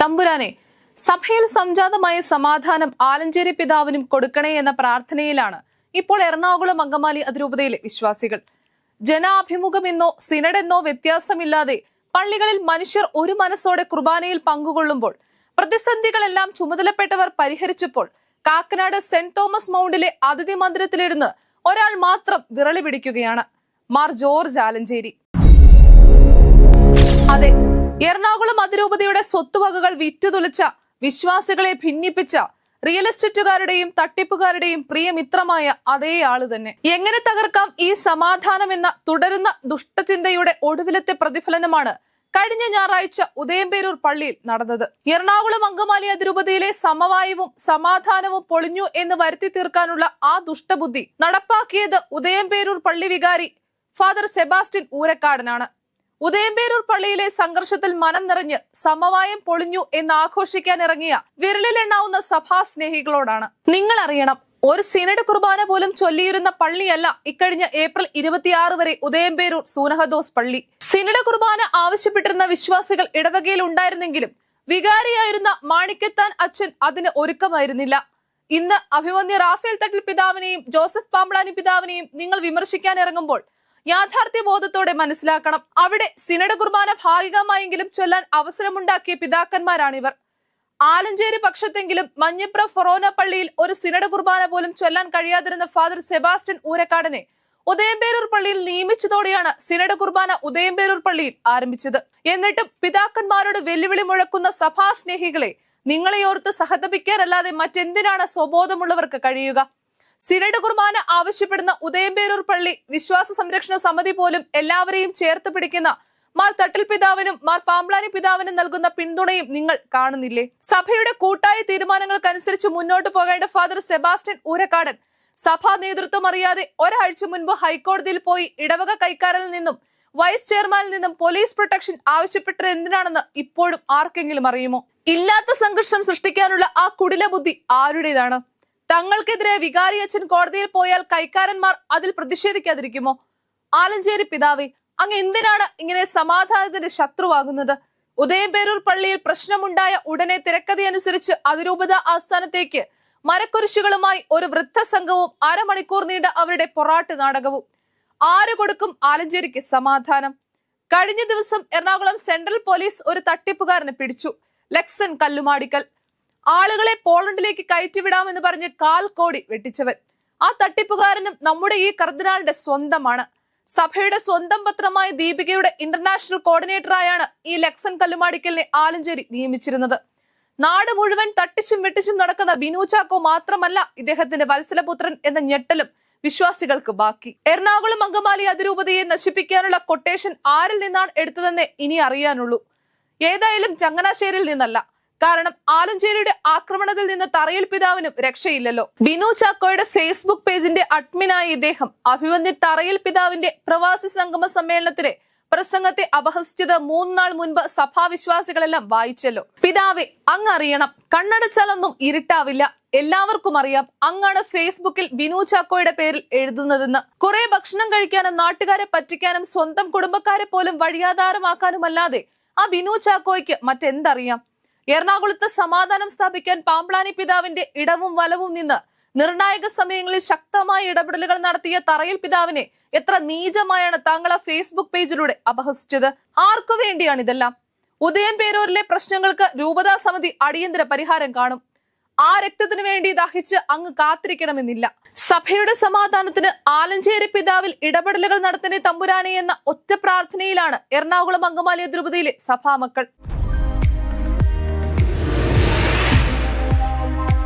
തമ്പുരാനെ സഭയിൽ സംജാതമായ സമാധാനം ആലഞ്ചേരി പിതാവിനും കൊടുക്കണേ എന്ന പ്രാർത്ഥനയിലാണ് ഇപ്പോൾ എറണാകുളം അങ്കമാലി അതിരൂപതയിലെ വിശ്വാസികൾ. ജനാഭിമുഖമെന്നോ സിനഡെന്നോ വ്യത്യാസമില്ലാതെ പള്ളികളിൽ മനുഷ്യർ ഒരു മനസ്സോടെ കുർബാനയിൽ പങ്കുകൊള്ളുമ്പോൾ പ്രതിസന്ധികളെല്ലാം ചുമതലപ്പെട്ടവർ പരിഹരിച്ചപ്പോൾ കാക്കനാട് സെന്റ് തോമസ് മൗണ്ടിലെ അതിഥി മന്ദിരത്തിലിരുന്ന് ഒരാൾ മാത്രം വിരളി പിടിക്കുകയാണ്. മാർ ജോർജ് ആലഞ്ചേരി. അതെ എറണാകുളം അതിരൂപതയുടെ സ്വത്തുവകകൾ വിറ്റുതുലച്ച വിശ്വാസികളെ ഭിന്നിപ്പിച്ച റിയൽ എസ്റ്റേറ്റുകാരുടെയും തട്ടിപ്പുകാരുടെയും പ്രിയമിത്രമായ അതേ ആൾ തന്നെ. എങ്ങനെ തകർക്കാം ഈ സമാധാനം എന്ന തുടരുന്ന ദുഷ്ടചിന്തയുടെ ഒടുവിലത്തെ പ്രതിഫലനമാണ് കഴിഞ്ഞ ഞായറാഴ്ച ഉദയംപേരൂർ പള്ളിയിൽ നടന്നത്. എറണാകുളം അങ്കമാലി അതിരൂപതയിലെ സമവായവും സമാധാനവും പൊളിഞ്ഞു എന്ന് വരുത്തി തീർക്കാനുള്ള ആ ദുഷ്ടബുദ്ധി നടപ്പാക്കിയത് ഉദയംപേരൂർ പള്ളി വികാരി ഫാദർ സെബാസ്റ്റ്യൻ ഊരക്കാടനാണ്. ഉദയംപേരൂർ പള്ളിയിലെ സംഘർഷത്തിൽ മനം നിറഞ്ഞ് സമവായം പൊളിഞ്ഞു എന്ന് ആഘോഷിക്കാൻ ഇറങ്ങിയ വിരലിലെണ്ണാവുന്ന സഭാ സ്നേഹികളോടാണ് നിങ്ങൾ അറിയണം ഒരു സിനഡ് കുർബാന പോലും ചൊല്ലിയിരുന്ന പള്ളിയല്ല ഇക്കഴിഞ്ഞ ഏപ്രിൽ ഇരുപത്തിയാറ് വരെ ഉദയംപേരൂർ സൂനഹദോസ് പള്ളി. സിനഡ് കുർബാന ആവശ്യപ്പെട്ടിരുന്ന വിശ്വാസികൾ ഇടവകയിൽ ഉണ്ടായിരുന്നെങ്കിലും വികാരിയായിരുന്ന മാണിക്കത്താൻ അച്ഛൻ അതിന് ഒരുക്കമായിരുന്നില്ല. ഇന്ന് അഭിമന്യ റാഫേൽ തട്ടിൽ പിതാവിനെയും ജോസഫ് പാമ്പളാനി പിതാവിനെയും നിങ്ങൾ വിമർശിക്കാൻ ഇറങ്ങുമ്പോൾ യാഥാർത്ഥ്യ ബോധത്തോടെ മനസ്സിലാക്കണം. അവിടെ സിനഡ് കുർബാന ഭാഗികമായെങ്കിലും ചൊല്ലാൻ അവസരമുണ്ടാക്കിയ പിതാക്കന്മാരാണിവർ. ആലഞ്ചേരി പക്ഷത്തെങ്കിലും മഞ്ഞപ്ര ഫൊറോന പള്ളിയിൽ ഒരു സിനഡ് കുർബാന പോലും ചൊല്ലാൻ കഴിയാതിരുന്ന ഫാദർ സെബാസ്റ്റ്യൻ ഊരക്കാടനെ ഉദയംപേരൂർ പള്ളിയിൽ നിയമിച്ചതോടെയാണ് സിനഡ് കുർബാന ഉദയംപേരൂർ പള്ളിയിൽ ആരംഭിച്ചത്. എന്നിട്ടും പിതാക്കന്മാരോട് വെല്ലുവിളി മുഴക്കുന്ന സഭാസ്നേഹികളെ നിങ്ങളെ ഓർത്ത് സഹതപിക്കാനല്ലാതെ മറ്റെന്തിനാണ് സ്വബോധമുള്ളവർക്ക് കഴിയുക? സിനഡ് കുർബാന ആവശ്യപ്പെടുന്ന ഉദയംപേരൂർ പള്ളി വിശ്വാസ സംരക്ഷണ സമിതി പോലും എല്ലാവരെയും ചേർത്ത് പിടിക്കുന്ന മാർ തട്ടിൽ പിതാവിനും മാർ പാമ്പ്ലാനി പിതാവിനും നൽകുന്ന പിന്തുണയും നിങ്ങൾ കാണുന്നില്ലേ? സഭയുടെ കൂട്ടായ തീരുമാനങ്ങൾക്കനുസരിച്ച് മുന്നോട്ട് പോകേണ്ട ഫാദർ സെബാസ്റ്റ്യൻ ഊരക്കാടൻ സഭാ നേതൃത്വം അറിയാതെ ഒരാഴ്ച മുൻപ് ഹൈക്കോടതിയിൽ പോയി ഇടവക കൈക്കാരനിൽ നിന്നും വൈസ് ചെയർമാനിൽ നിന്നും പോലീസ് പ്രൊട്ടക്ഷൻ ആവശ്യപ്പെട്ടത് എന്തിനാണെന്ന് ഇപ്പോഴും ആർക്കെങ്കിലും അറിയുമോ? ഇല്ലാത്ത സംഘർഷം സൃഷ്ടിക്കാനുള്ള ആ കുടില ബുദ്ധി ആരുടേതാണ്? തങ്ങൾക്കെതിരെ വികാരി അച്ഛൻ കോടതിയിൽ പോയാൽ കൈക്കാരന്മാർ അതിൽ പ്രതിഷേധിക്കാതിരിക്കുമോ? ആലഞ്ചേരി പിതാവി അങ്ങ് എന്തിനാണ് ഇങ്ങനെ സമാധാനത്തിന്റെ ശത്രുവാകുന്നത്? ഉദയംപേരൂർ പള്ളിയിൽ പ്രശ്നമുണ്ടായ ഉടനെ തിരക്കഥയനുസരിച്ച് അതിരൂപത ആസ്ഥാനത്തേക്ക് മരക്കുരിശുകളുമായി ഒരു വൃദ്ധസംഘവും അരമണിക്കൂർ നീണ്ട അവരുടെ പൊറാട്ട് നാടകവും. ആര് കൊടുക്കും ആലഞ്ചേരിക്ക് സമാധാനം? കഴിഞ്ഞ ദിവസം എറണാകുളം സെൻട്രൽ പോലീസ് ഒരു തട്ടിപ്പുകാരനെ പിടിച്ചു. ലക്സൺ കല്ലുമാടിക്കൽ. ആളുകളെ പോളണ്ടിലേക്ക് കയറ്റിവിടാമെന്ന് പറഞ്ഞ് കാൽ കോടി വെട്ടിച്ചവൻ. ആ തട്ടിപ്പുകാരനും നമ്മുടെ ഈ കർദിനാളിന്റെ സ്വന്തമാണ്. സഭയുടെ സ്വന്തം പത്രമായ ദീപികയുടെ ഇന്റർനാഷണൽ കോർഡിനേറ്ററായാണ് ഈ ലക്സൺ കല്ലുമാടിക്കലിനെ ആലഞ്ചേരി നിയമിച്ചിരുന്നത്. നാട് മുഴുവൻ തട്ടിച്ചും വെട്ടിച്ചും നടക്കുന്ന ബിനു ചാക്കോ മാത്രമല്ല ഇദ്ദേഹത്തിന്റെ വത്സലപുത്രൻ എന്ന ഞെട്ടലും വിശ്വാസികൾക്ക് ബാക്കി. എറണാകുളം അങ്കമാലി അതിരൂപതയെ നശിപ്പിക്കാനുള്ള കൊട്ടേഷൻ ആരിൽ നിന്നാണ് എടുത്തതെന്ന് ഇനി അറിയാനുള്ളൂ. ഏതായാലും ചങ്ങനാശ്ശേരിയിൽ നിന്നല്ല. കാരണം ആലഞ്ചേരിയുടെ ആക്രമണത്തിൽ നിന്ന് തറയിൽ പിതാവിനും രക്ഷയില്ലല്ലോ. ബിനു ചാക്കോയുടെ ഫേസ്ബുക്ക് പേജിന്റെ അഡ്മിനായ ഇദ്ദേഹം അഭിവന്ദ്യ തറയിൽ പിതാവിന്റെ പ്രവാസി സംഗമ സമ്മേളനത്തിലെ പ്രസംഗത്തെ അപഹസിച്ചത് മൂന്നാൾ മുൻപ് സഭാവിശ്വാസികളെല്ലാം വായിച്ചല്ലോ. പിതാവെ അങ്ങറിയണം കണ്ണടച്ചാലൊന്നും ഇരുട്ടാവില്ല. എല്ലാവർക്കും അറിയാം അങ്ങാണ് ഫേസ്ബുക്കിൽ ബിനു ചാക്കോയുടെ പേരിൽ എഴുതുന്നതെന്ന്. കുറെ ഭക്ഷണം കഴിക്കാനും നാട്ടുകാരെ പറ്റിക്കാനും സ്വന്തം കുടുംബക്കാരെ പോലും വഴിയാധാരമാക്കാനുമല്ലാതെ ആ ബിനു ചാക്കോയ്ക്ക് മറ്റെന്തറിയാം? എറണാകുളത്ത് സമാധാനം സ്ഥാപിക്കാൻ പാമ്പ്ലാനി പിതാവിന്റെ ഇടവും വലവും നിന്ന് നിർണായക സമയങ്ങളിൽ ശക്തമായ ഇടപെടലുകൾ നടത്തിയ തറയിൽ പിതാവിനെ എത്ര നീചമായാണ് താങ്കൾ ആ ഫേസ്ബുക്ക് പേജിലൂടെ അപഹസിച്ചത്? ആർക്കു വേണ്ടിയാണ് ഇതെല്ലാം? ഉദയം പേരൂരിലെ പ്രശ്നങ്ങൾക്ക് രൂപതാ സമിതി അടിയന്തര പരിഹാരം കാണും. ആ രക്തത്തിന് വേണ്ടി ദഹിച്ച് അങ്ങ് കാത്തിരിക്കണമെന്നില്ല. സഭയുടെ സമാധാനത്തിന് ആലഞ്ചേരി പിതാവിൽ ഇടപെടലുകൾ നടത്തുന്ന തമ്പുരാനെ എന്ന ഒറ്റ പ്രാർത്ഥനയിലാണ് എറണാകുളം അങ്കമാലി ദ്രുപതിയിലെ സഭാമക്കൾ.